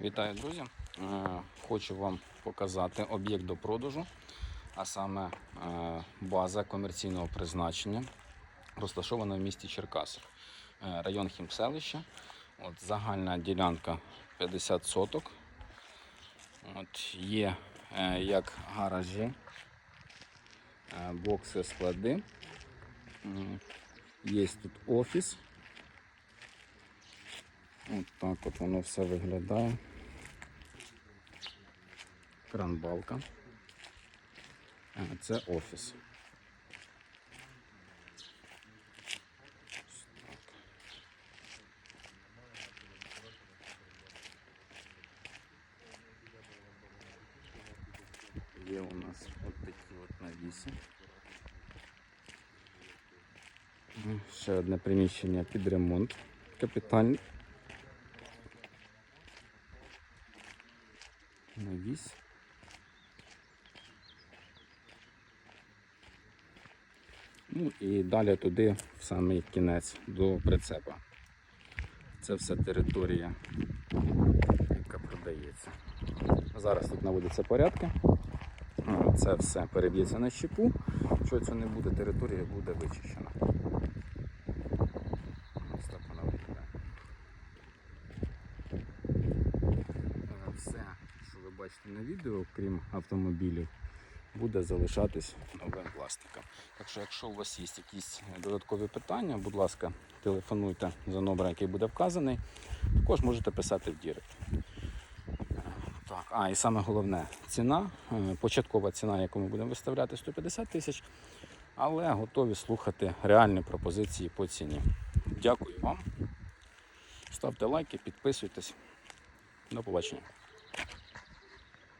Вітаю, друзі! Е, Хочу вам показати об'єкт до продажу, а саме е, база комерційного призначення, розташована в місті Черкаси, Е, район Хімселища. От, загальна ділянка 50 соток. От, є як гаражі, бокси, склади. Є тут офіс. От так от воно все виглядає. Кранбалка. А, Це офіс. Є у нас от такі от навіси. Ще одне приміщення під ремонт. Капітальний. Навіс. Ну і далі туди, в самий кінець, до прицепа. Це все територія, яка продається. Зараз тут наводяться порядки. Це все переб'ється на щепу. Якщо це не буде, територія буде вичищена. Ось так вона виглядає. Е, Все, що ви бачите на відео, крім автомобілів, буде залишатись новим пластиком. Так що, якщо у вас є якісь додаткові питання, будь ласка, телефонуйте за номером, який буде вказаний. Також можете писати в Дірект. Так, а і саме головне ціна. е, Початкова ціна, яку ми будемо виставляти, 150 тисяч, але готові слухати реальні пропозиції по ціні. Дякую вам. Ставте лайки, підписуйтесь. До побачення.